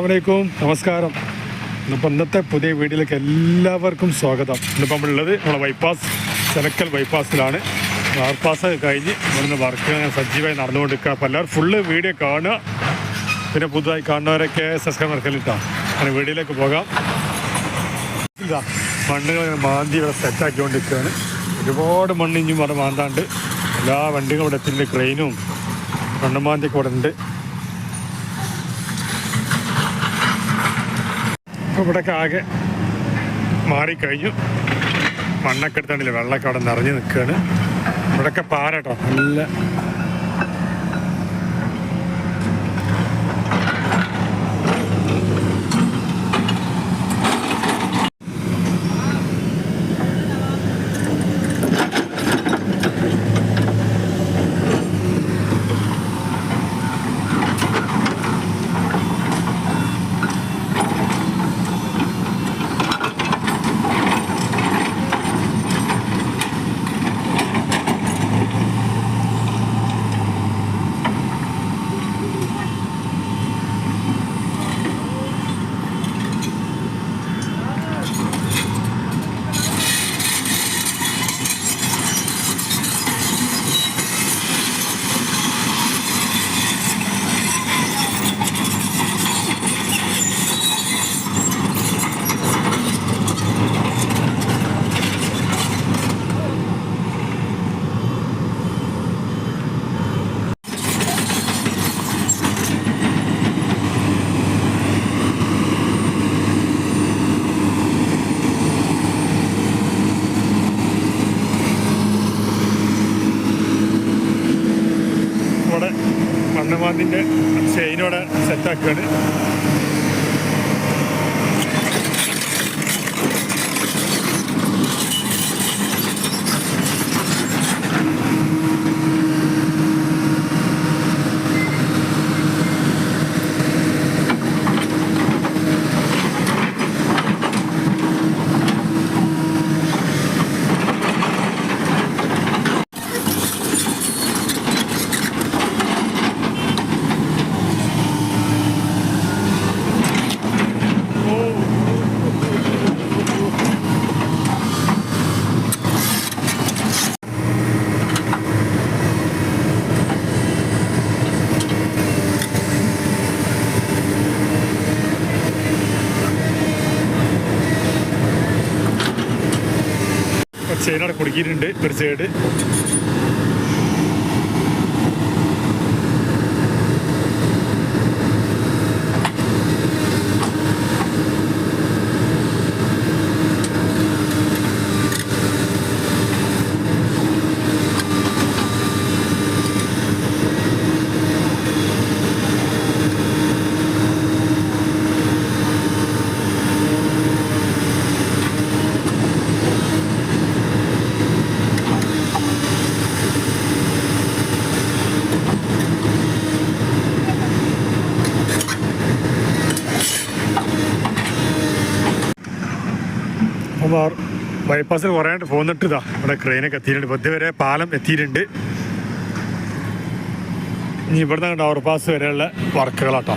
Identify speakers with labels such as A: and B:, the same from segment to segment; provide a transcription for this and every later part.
A: അസ്സാമലൈക്കും നമസ്കാരം. ഇന്നിപ്പോൾ ഇന്നത്തെ പുതിയ വീഡിയോയിലേക്ക് എല്ലാവർക്കും സ്വാഗതം. ഇന്നിപ്പോൾ നമ്മളുള്ളത് നമ്മളെ ബൈപ്പാസ് ചെനക്കൽ ബൈപ്പാസിലാണ് ബാർപ്പാസ് കഴിഞ്ഞ് ഇവിടുന്ന് വർക്ക് സജീവമായി നടന്നുകൊണ്ടിരിക്കുക അപ്പോൾ എല്ലാവരും ഫുള്ള് വീഡിയോ കാണുക. പിന്നെ പുതുതായി കാണുന്നവരൊക്കെ സബ്സ്ക്രൈബ് മറക്കലിട്ടാണ് അങ്ങനെ വീഡിയോയിലേക്ക് പോകാം. ഇതാ മണ്ണുകൾ മാന്തി ഇവിടെ സെറ്റാക്കിക്കൊണ്ടിരിക്കുകയാണ് ഒരുപാട് മണ്ണ് ഇനിയും ഇവിടെ മാന്താണ്ട്. എല്ലാ വണ്ടികളും ഇവിടെ എത്തിന്റെ ക്രെയിനും മണ്ണ് മാന്തിയൊക്കെ ഇവിടെ ഉണ്ട്. ഇവിടെയൊക്കെ ആകെ മാറിക്കഴിഞ്ഞു. മണ്ണൊക്കെ എടുത്താണ്ടില്ല വെള്ളമൊക്കെ അവിടെ നിറഞ്ഞു നിൽക്കുകയാണ്. ഇവിടെയൊക്കെ പാരട്ടോ നല്ല ഇവിടെ മണ്ണ് മാന്തിന്റെ ചെയിനോടെ ചെയിനോടെ കുടുക്കിയിട്ടുണ്ട് ഒരു അപ്പോൾ ബൈപ്പാസിൽ കുറേ പോന്നിട്ട് ഇതാ ഇവിടെ ക്രെയിനൊക്കെ എത്തിയിട്ടുണ്ട്. ഇപ്പോൾ ഇതുവരെ പാലം എത്തിയിട്ടുണ്ട്. ഇനി ഇവിടുന്ന് കണ്ട ഓവർപാസ് വരെയുള്ള വർക്കുകളാട്ടോ.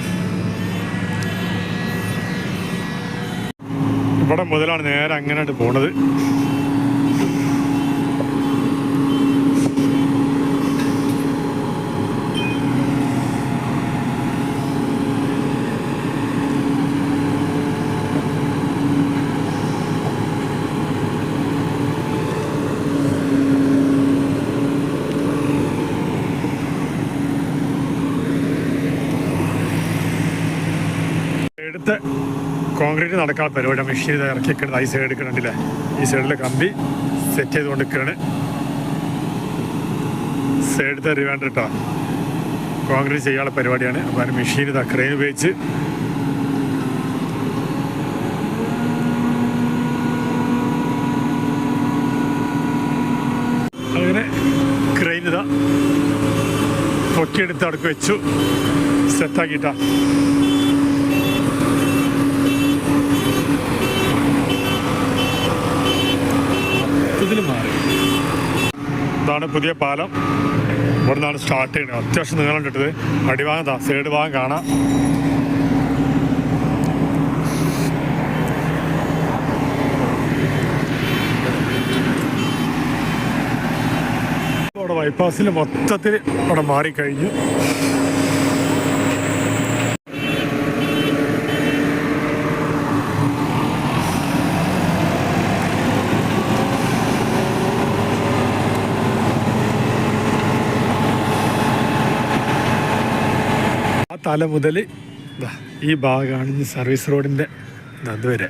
A: ഇവിടെ മുതലാണ് നേരെ അങ്ങനെയായിട്ട് പോണത്. കോൺക്രീറ്റ് നടക്കാൻ പരിപാടി. മെഷീൻ ഇറക്കി ഈ സൈഡ് എടുക്കണില്ലേ ഈ സൈഡിലെ കമ്പി സെറ്റ് ചെയ്തുകൊണ്ട് നിൽക്കുകയാണ് സൈഡത്തെ റിവാൻഡർ ഇട്ടാ. കോൺക്രീറ്റ് ചെയ്യാനുള്ള പരിപാടിയാണ്. അപ്പോൾ അതിന് മെഷീൻ ഇതാ ക്രെയിൻ ഉപയോഗിച്ച് അങ്ങനെ ക്രെയിൻ ഇതാ പൊക്കിയെടുത്ത് അടുക്ക് വെച്ചു. സെറ്റാക്കിയിട്ടാ ഇതിൽ മാറി. ഇതാണ് പുതിയ പാലം. ഇവിടെ നിന്നാണ് സ്റ്റാർട്ട് ചെയ്യുന്നത്. അത്യാവശ്യം നീളം കിട്ടത് അടിഭാഗം സൈഡ് ഭാഗം കാണാം. അവിടെ ബൈപ്പാസിൽ മൊത്തത്തിൽ അവിടെ മാറിക്കഴിഞ്ഞു. തല മുതൽ ഈ ഭാഗമാണ് ഇനി സർവീസ് റോഡിന്റെ അതുവരെ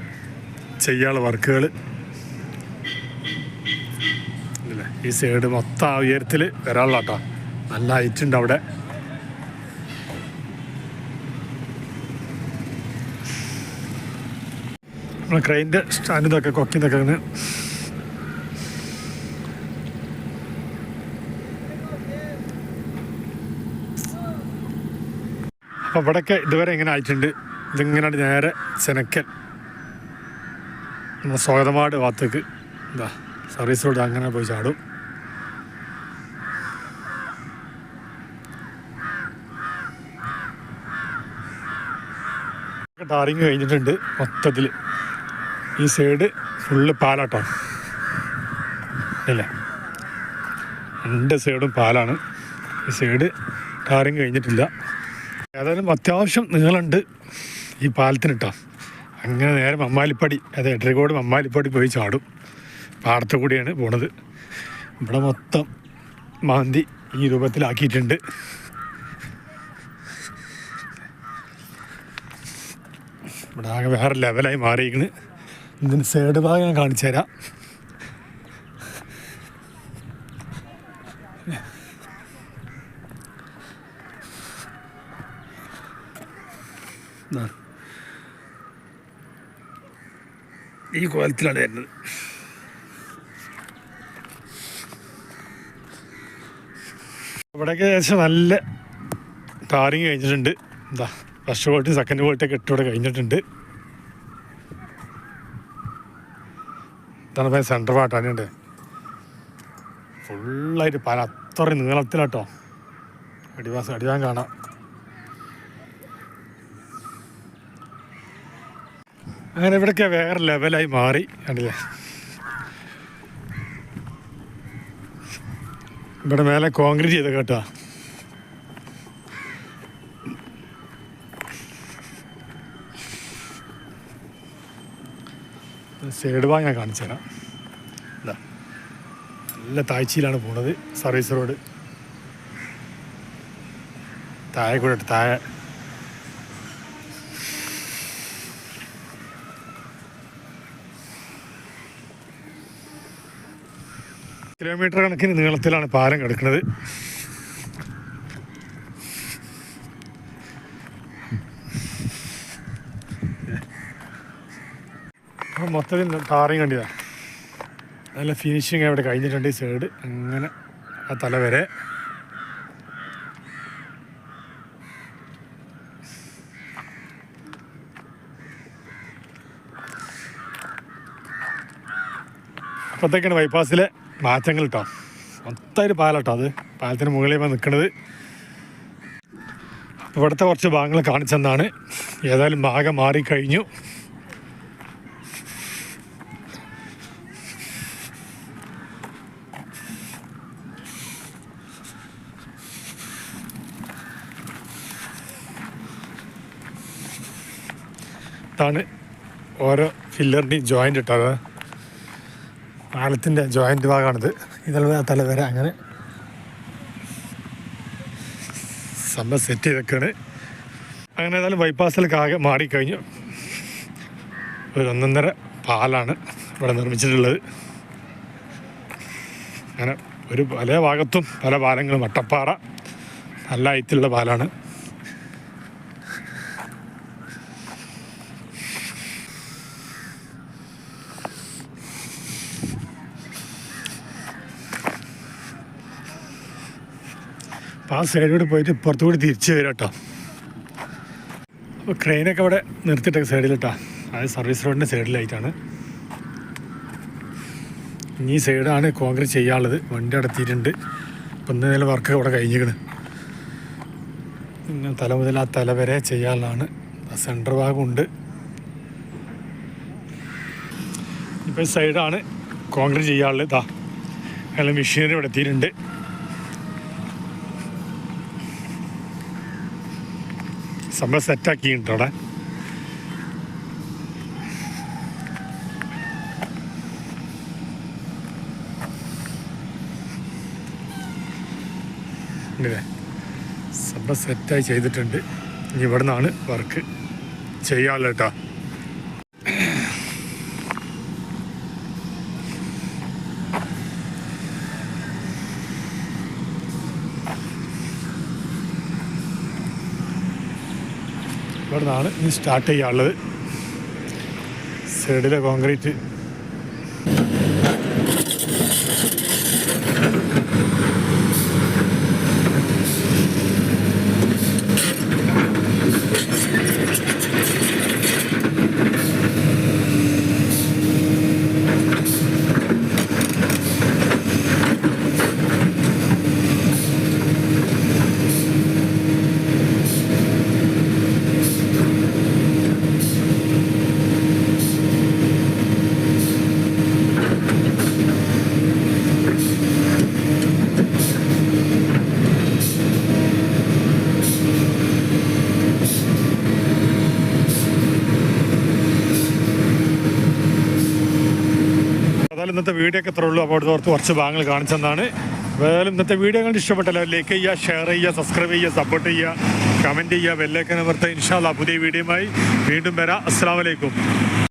A: ചെയ്യാനുള്ള വർക്കുകൾ അല്ലേ ഈ സൈഡ് മൊത്തം ആ ഉയരത്തിൽ വരാനുള്ള കേട്ടോ നല്ല ഹൈറ്റുണ്ട് അവിടെ. നമ്മൾ ക്രെയിന്റെ സ്റ്റാൻഡിന്നൊക്കെ കൊക്കിന്നൊക്കെ അങ്ങനെ അപ്പോൾ ഇവിടെയൊക്കെ ഇതുവരെ ഇങ്ങനെ ആയിട്ടുണ്ട് ഇതിങ്ങനെ നേരെ ചെനക്കൽ നമ്മൾ സ്വാഗതമാട് ഭാഗത്തേക്ക്. എന്താ സർവീസ് റോഡ് അങ്ങനെ പോയി ചാടും. ടാറിങ് കഴിഞ്ഞിട്ടുണ്ട് മൊത്തത്തിൽ ഈ സൈഡ് ഫുള്ള് പാലാട്ടോ. ഇല്ല? രണ്ട് സൈഡും പാലാണ്. ഈ സൈഡ് ടാറിങ് കഴിഞ്ഞിട്ടില്ല. ഏതായാലും അത്യാവശ്യം നീളമുണ്ട് ഈ പാലത്തിന് കേട്ടോ അങ്ങനെ നേരെ മമ്മാലിപ്പടി അത് എട്ടരക്കോട് മമ്മാലിപ്പടി പോയി ചാടും. പാടത്തു കൂടിയാണ് പോണത്. ഇവിടെ മൊത്തം മാന്തി ഈ രൂപത്തിലാക്കിയിട്ടുണ്ട്. ഇവിടെ ആകെ വേറെ ലെവലായി മാറിയിരിക്കുന്നു ഇതിന് സൈഡ് ഭാഗം ഞാൻ കാണിച്ചു തരാം ഈ കോലത്തിലാണ് വരുന്നത്. ഇവിടെയൊക്കെ ഏകദേശം നല്ല ടാറിങ് കഴിഞ്ഞിട്ടുണ്ട്. എന്താ ഫസ്റ്റ് ക്വാളിറ്റി സെക്കൻഡ് ക്വാളിറ്റി ഒക്കെ ഇട്ടിവിടെ കഴിഞ്ഞിട്ടുണ്ട്. ഇതാണ് ഇപ്പം സെന്റർ പാട്ടാണ് ഉണ്ട് ഫുള്ളായിട്ട് പല അത്രയും നീളത്തിലാട്ടോ. അടിവാസം അടിവാൻ കാണാം. അങ്ങനെ ഇവിടെയൊക്കെ വേറെ ലെവലായി മാറി. കണ്ടില്ലേ? ഇവിടെ മേലെ കോൺക്രീറ്റ് ചെയ്ത കേട്ടോ. സൈഡ് ഭാഗം ഞാൻ കാണിച്ചു തരാം. ഇതാ. നല്ല താഴ്ചയിലാണ് പോണത്. സർവീസ് റോഡ് താഴെ കൂടെ താഴെ കിലോമീറ്റർ കണക്കിന് നീളത്തിലാണ് പാലം കിടക്കുന്നത് മൊത്തത്തിൽ ടാറിങ് കണ്ടിതാ. നല്ല ഫിനിഷിങ് അവിടെ കഴിഞ്ഞിട്ടുണ്ട് ഈ സൈഡ് അങ്ങനെ ആ തല വരെ. അപ്പോഴത്തേക്കാണ് ബൈപ്പാസിലെ മാറ്റങ്ങൾ കേട്ടോ മൊത്തമായിട്ട് പാലട്ടോ അത്. പാലത്തിന് മുകളിൽ ഇപ്പോൾ നിൽക്കുന്നത് ഇവിടുത്തെ കുറച്ച് ഭാഗങ്ങൾ കാണിച്ചെന്നാണ് ഏതായാലും ഭാഗം മാറിക്കഴിഞ്ഞു ഇതാണ് ഓരോ ഫില്ലറിന്റെയും ജോയിന്റ് ഇട്ടത് പാലത്തിന്റെ ജോയിന്റ് ഭാഗമാണിത്. തല വരെ അങ്ങനെ. സംഭവം സെറ്റ് ചെയ്തൊക്കെയാണ് അങ്ങനെ ഏതായാലും ബൈപ്പാസിലേക്ക് ആകെ മാറിക്കഴിഞ്ഞു. ഒരു ഒന്നൊന്നര പാലാണ് ഇവിടെ നിർമ്മിച്ചിട്ടുള്ളത്. അങ്ങനെ ഒരു പല ഭാഗത്തും പല പാലങ്ങളും. വട്ടപ്പാറ നല്ല ഐറ്റുള്ള പാലാണ്. ആ സൈഡിലൂടെ പോയിട്ട് ഇപ്പുറത്തുകൂടി തിരിച്ചു വരും കേട്ടോ. അപ്പോൾ ക്രെയിനൊക്കെ അവിടെ നിർത്തിയിട്ടൊക്കെ സൈഡിലിട്ടാ അത് സർവീസ് റോഡിന്റെ സൈഡിലായിട്ടാണ് ഈ സൈഡാണ് കോൺക്രീറ്റ് ചെയ്യാനുള്ളത്. വണ്ടി അടത്തിയിട്ടുണ്ട് ഇപ്പം ഇന്നലെ വർക്ക് അവിടെ കഴിഞ്ഞിരിക്കണ്. പിന്നെ തല മുതൽ ആ തല വരെ ചെയ്യാനുള്ളതാണ്. സെന്റർ ഭാഗമുണ്ട് ഇപ്പോൾ സൈഡാണ് കോൺക്രീറ്റ് ചെയ്യാനുള്ളത്. ഇതാ അയാൾ മെഷീനറി ഇവിടെ എത്തിയിട്ടുണ്ട്. സംഭവം സെറ്റാക്കിയിട്ടുണ്ട്. അവിടെ സംഭവം സെറ്റായി ചെയ്തിട്ടുണ്ട്. ഇനി ഇവിടെ നിന്നാണ് വർക്ക് ചെയ്യാമല്ലോ കേട്ടോ. ഇവിടെ നിന്നാണ് ഇനി സ്റ്റാർട്ട് ചെയ്യാനുള്ളത്. സൈഡിലെ കോൺക്രീറ്റ് അതായത് ഇന്നത്തെ വീഡിയോ ഒക്കെ ഉള്ളൂ. അപ്പോൾ അവിടുത്തെ കുറച്ച് ഭാഗങ്ങൾ കാണിച്ചെന്നാണ് ഏതായാലും ഇന്നത്തെ വീഡിയോ കണ്ട് ഇഷ്ടപ്പെട്ടല്ലോ ലൈക്ക് ചെയ്യുക ഷെയർ ചെയ്യുക സബ്സ്ക്രൈബ് ചെയ്യുക സപ്പോർട്ട് ചെയ്യുക കമന്റ് ചെയ്യുക ബെല്ലേക്കൻ അമർത്തുക. ഇൻഷാല്ല പുതിയ വീഡിയോയുമായി വീണ്ടും വരാം. അസ്സാം വലൈക്കും